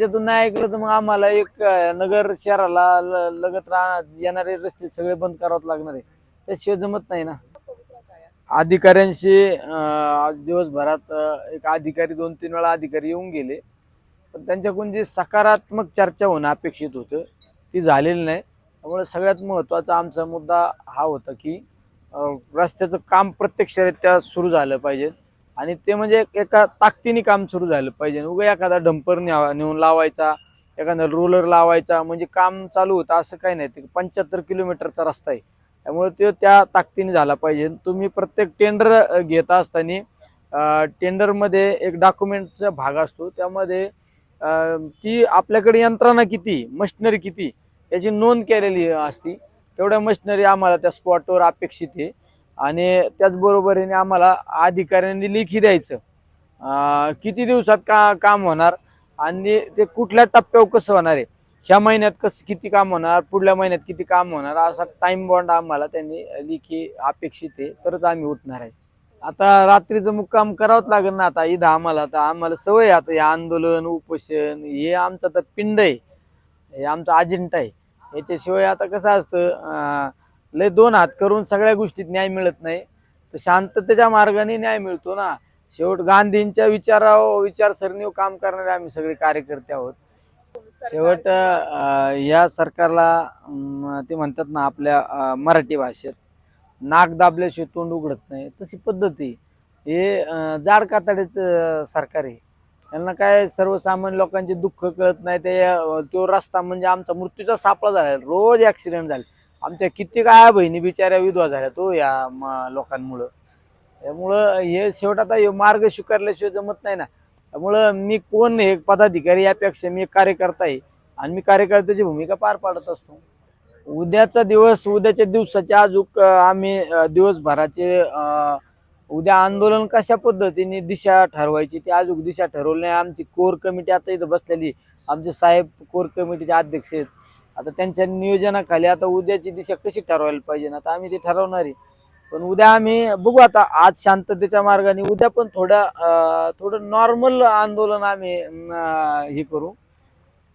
त्याच्यातून नाही ऐकलं तर मग आम्हाला एक नगर शहराला ल- लगत राहणार येणारे रस्ते सगळे बंद करावं लागणार आहे. त्याशिवाय जमत नाही ना. अधिकाऱ्यांशी आज दिवसभरात एक अधिकारी दोन तीन वेळा अधिकारी येऊन गेले. पण त्यांच्याकडून जी सकारात्मक चर्चा होणं अपेक्षित होतं ती झालेली नाही. त्यामुळे सगळ्यात महत्त्वाचा आमचा मुद्दा हा होता की रस्त्याचं काम प्रत्यक्षरित्या सुरू झालं पाहिजे. आणि ते म्हणजे एका ताकदीने काम सुरू झालं पाहिजे. उगा एखादा डंपर न्यावा नेऊन लावायचा एखादा रोलर लावायचा म्हणजे काम चालू होतं असं काही नाही. ते पंच्याहत्तर किलोमीटरचा रस्ता आहे. त्यामुळे तो त्या ताकदीने झाला पाहिजे. तुम्ही प्रत्येक टेंडर घेता असताना टेंडरमध्ये एक डॉक्युमेंटचा भाग असतो. त्यामध्ये ती आपल्याकडे यंत्रणा किती मशिनरी किती याची नोंद केलेली असती. तेवढ्या मशिनरी आम्हाला त्या स्पॉटवर अपेक्षित आहे. आणि त्याचबरोबरीने आम्हाला अधिकाऱ्यांनी लेखी द्यायचं. किती दिवसात का काम होणार आणि ते कुठल्या टप्प्यावर कसं होणार आहे? ह्या महिन्यात कसं किती काम होणार? पुढल्या महिन्यात किती काम होणार? असा टाईम बॉन्ड आम्हाला त्यांनी लेखी अपेक्षित आहे तरच आम्ही उठणार आहे. आता रात्रीचं मुक्काम करावंच लागेल ना आता इथं आम्हाला. आता आम्हाला सवय आहे आता हे आंदोलन उपोषण हे आमचं तर पिंड आहे. हे आमचं अजेंडा आहे. याच्याशिवाय आता कसं असतं लय दोन हात करून सगळ्या गोष्टीत न्याय मिळत नाही. तर शांततेच्या मार्गाने न्याय मिळतो ना. शेवट गांधींच्या विचारावर विचारसरणीवर काम करणारे आम्ही सगळे कार्यकर्ते आहोत. शेवट या सरकारला ते म्हणतात ना आपल्या मराठी भाषेत नाक दाबल्याशिवाय तोंड उघडत नाही. तशी पद्धती हे जाड कातडीचं सरकार आहे. यांना काय सर्वसामान्य लोकांचे दुःख कळत नाही. ते तो रस्ता म्हणजे आमचा मृत्यूचा सापळा झाला. रोज ॲक्सिडेंट झाले. आमच्या किती काय बहिणी बिचाऱ्या विधवा झाल्या तो या म- लोकांमुळं. त्यामुळं हे शेवट आता हे मार्ग स्वीकारल्याशिवाय जमत नाही ना. त्यामुळं मी कोण हे पदाधिकारी यापेक्षा मी एक कार्यकर्ता आहे. आणि मी कार्यकर्त्याची भूमिका पार पाडत असतो. उद्याचा दिवस उद्याच्या दिवसाच्या अजूक आम्ही दिवसभराचे उद्या आंदोलन कशा पद्धतीने दिशा ठरवायची ती अजून दिशा ठरवली नाही. आमची कोर कमिटी आता इथं बसलेली आमचे साहेब कोर कमिटीचे अध्यक्ष आहेत. आता त्यांच्या नियोजनाखाली आता उद्याची दिशा कशी ठरवायला पाहिजे ना आता आम्ही ते ठरवणार आहे. पण उद्या आम्ही बघू आता आज शांततेच्या मार्गाने उद्या पण थोडं थोडं नॉर्मल आंदोलन आम्ही हे करू.